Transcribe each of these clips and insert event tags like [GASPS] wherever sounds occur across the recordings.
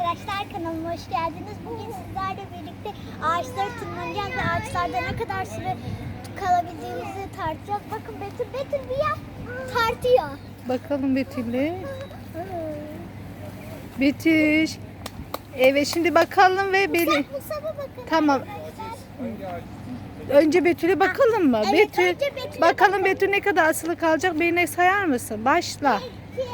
arkadaşlar kanalıma hoş geldiniz. Bugün sizlerle birlikte ağaçları tırmanacağız ve ağaçlarda ne kadar süre kalabildiğimizi tartacağız. Bakın Betül Betül bir yap tartıyor. Bakalım Betül'e. [LAUGHS] Betüş. Evet şimdi bakalım ve Beli. Musab'a bakın. Tamam. Önce Betül'e bakalım mı? Evet, Betül. önce Betül'e bakalım Betül ne kadar asılı kalacak? Beni sayar mısın? Başla. 2, 3,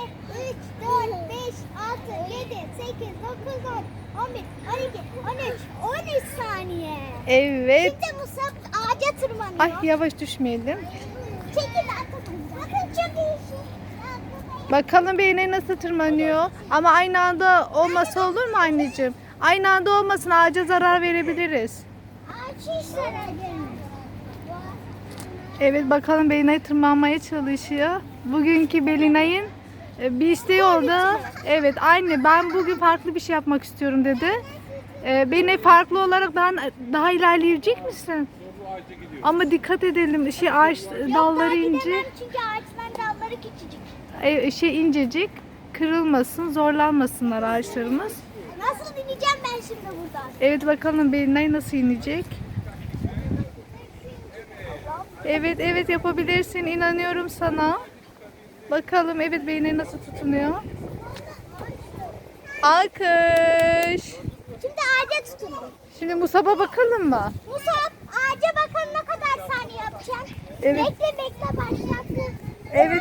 4, 5, 6, 7, 8, 9, 10, 11, 12, 13, 13 saniye. Evet. Şimdi Musab ağaca tırmanıyor. Ay yavaş düşmeyelim. Çekil arkadaşlar. Bakın çok iyi şey. Bakalım Beyne nasıl tırmanıyor. Ama aynı anda olmasa olur mu anneciğim? Aynı anda olmasın ağaca zarar verebiliriz. Ağaç zarar gelmez. Evet bakalım Belinay tırmanmaya çalışıyor. Bugünkü Belinay'ın e, bir isteği oldu. Evet aynı ben bugün farklı bir şey yapmak istiyorum dedi. E, Belinay farklı olarak daha, daha ilerleyecek misin? Ama dikkat edelim şey ağaç dalları ince, Çünkü ağaçların dalları küçücük. e, şey incecik kırılmasın zorlanmasınlar ağaçlarımız. Nasıl ineceğim ben şimdi buradan? Evet bakalım Belinay nasıl inecek? Evet evet yapabilirsin inanıyorum sana. Bakalım evet Belinay nasıl tutunuyor? Alkış. Şimdi ağaca tutundum. Şimdi Musab'a bakalım mı? Musab ağaca bakın ne kadar saniye yapacaksın. Evet. Bekle bekle başlattı. Evet.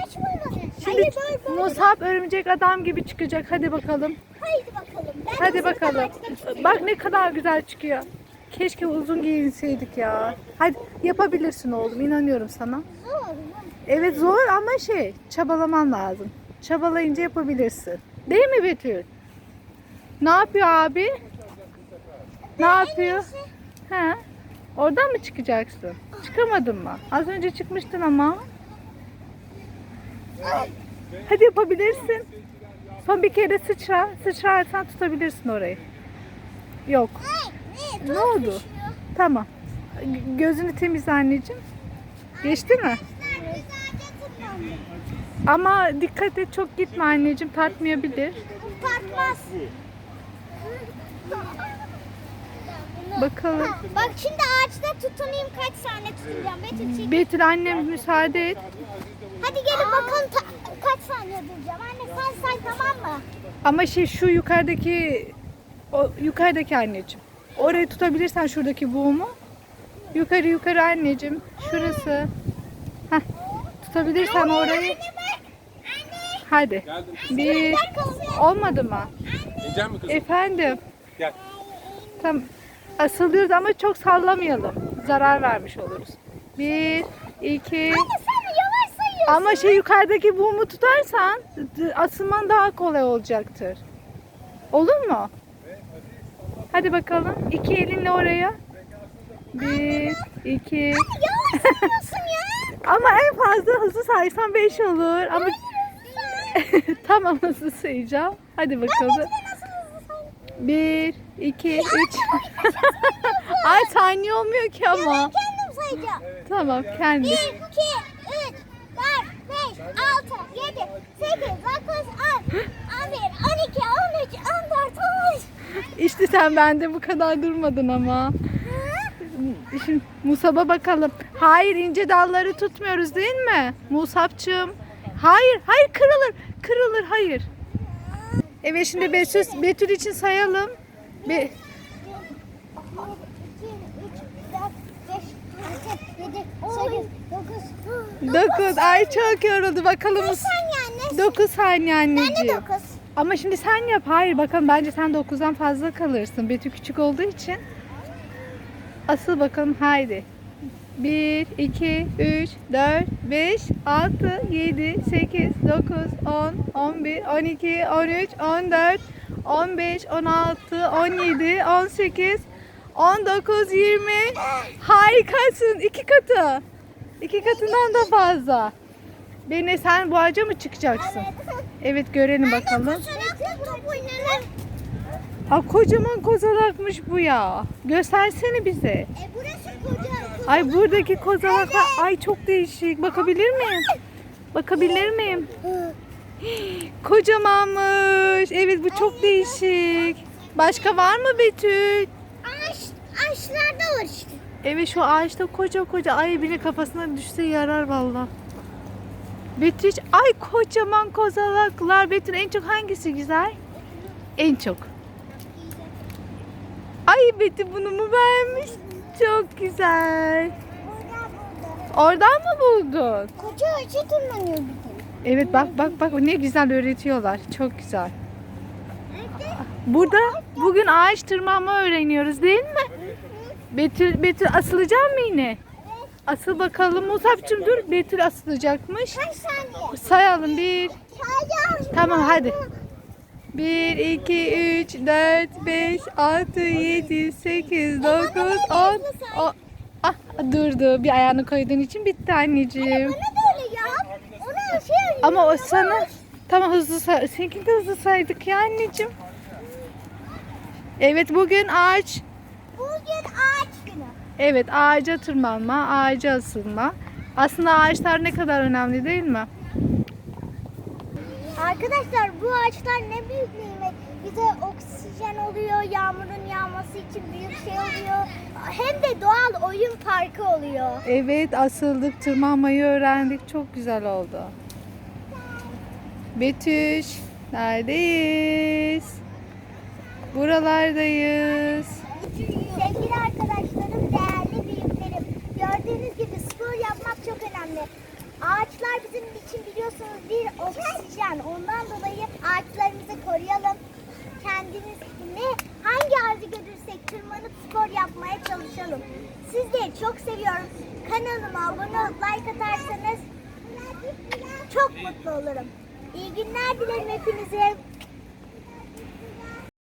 Şimdi Hayır böyle böyle. Musab örümcek adam gibi çıkacak. Hadi bakalım. Haydi bakalım. Ben Hadi bakalım. Bak ne kadar güzel çıkıyor. Keşke uzun giyinseydik ya. Hadi yapabilirsin oğlum inanıyorum sana. Zor? Evet zor ama şey çabalaman lazım. Çabalayınca yapabilirsin. Değil mi Betül? Ne yapıyor abi? Ne yapıyor? He? Oradan mı çıkacaksın? Çıkamadın mı? Az önce çıkmıştın ama. Hadi yapabilirsin. Son bir kere sıçra. Sıçrarsan tutabilirsin orayı. Yok. Ne? Oldu? Tamam. Gözünü temizle anneciğim. Geçti mi? Ama dikkat et çok gitme anneciğim tartmayabilir. Tartmaz. Bakalım. Ha, bak şimdi ağaçta tutunayım kaç saniye tutunacağım. Betül. Betül annem müsaade et. Hadi gelin bakalım ta- kaç saniye duracağım. Anne sen say tamam mı? Ama şey şu yukarıdaki o yukarıdaki anneciğim. Orayı tutabilirsen şuradaki buğumu. Yukarı yukarı anneciğim. Şurası. Heh. Tutabilirsen orayı. Hadi. Bir. Olmadı mı? Yiyecek mi kızım? Efendim. Gel. Tam asılıyoruz ama çok sallamayalım. Zarar vermiş oluruz. Bir, iki. Anne sen yavaş sayıyorsun. Ama şey yukarıdaki buğumu tutarsan asılman daha kolay olacaktır. Olur mu? Hadi bakalım. İki elinle oraya. Bir, iki. [LAUGHS] Ama en fazla hızlı saysan beş olur. Ama [LAUGHS] tamam hızlı sayacağım. Hadi bakalım. Bir, iki, üç. [LAUGHS] Ay saniye olmuyor ki ama. Kendim sayacağım. Tamam kendi. 1, 2, 3, 4, 5, 6, 7, 8, 9, 10, 11, 12, 13, 14, 15. İşte sen bende bu kadar durmadın ama. Şimdi Musab'a bakalım. Hayır ince dalları tutmuyoruz değil mi? Musab'cığım. Hayır, hayır kırılır. Kırılır, hayır. Evet şimdi Betül, Betül için sayalım. Be 1, 2, 3, 4, 5, 6, 7, 8, 9, 9. Ay çok yoruldu. Bakalım. Kaç saniye anne? 9 saniye Ben de anneciğim. 9. Ama şimdi sen yap. Hayır bakalım bence sen 9'dan fazla kalırsın. Betül küçük olduğu için. Asıl bakalım haydi. 1, 2, 3, 4, 5, 6, 7, 8, 9, 10, 11, 12, 13, 14, 15, 16, 17, 18, 19, 20. Harikasın. iki katı. İki katından da fazla. Beni sen bu ağaca mı çıkacaksın? Evet görelim bakalım. Aa, kocaman kozalakmış bu ya. Göstersene bize. E burası koca. Ay buradaki kozalaklar ay çok değişik. Bakabilir miyim? Bakabilir miyim? [GASPS] Kocamanmış. Evet bu çok değişik. Başka var mı Betül? Ağaç, ağaçlarda var işte. Evet şu ağaçta koca koca ay bile kafasına düşse yarar valla. Betül ay kocaman kozalaklar. Betül en çok hangisi güzel? En çok. Ay Betül bunu mu beğenmiş? Çok güzel. Oradan mı buldun? Koca ağaca tırmanıyor de. Evet bak bak bak ne güzel öğretiyorlar. Çok güzel. Burada bugün ağaç tırmanma öğreniyoruz değil mi? Betül Betül asılacak mı yine? Asıl bakalım Musab'cığım dur Betül asılacakmış. Kaç saniye? Sayalım bir. Tamam hadi. 1, 2, 3, 4, 5, 6, 7, 8, 9, 10. O, ah, durdu. Bir ayağını koyduğun için bitti anneciğim. Şey Ama o sana tamam hızlı say. Seninki de hızlı saydık ya anneciğim. Evet bugün ağaç. Bugün ağaç. Evet ağaca tırmanma, ağaca asılma. Aslında ağaçlar ne kadar önemli değil mi? Arkadaşlar bu ağaçlar ne büyük nimet. Bize oksijen oluyor, yağmurun yağması için büyük şey oluyor. Hem de doğal oyun parkı oluyor. Evet asıldık, tırmanmayı öğrendik. Çok güzel oldu. Betüş, neredeyiz? Buralardayız. Çalışalım. Sizleri çok seviyorum. Kanalıma abone olup like atarsanız çok mutlu olurum. İyi günler dilerim hepinize.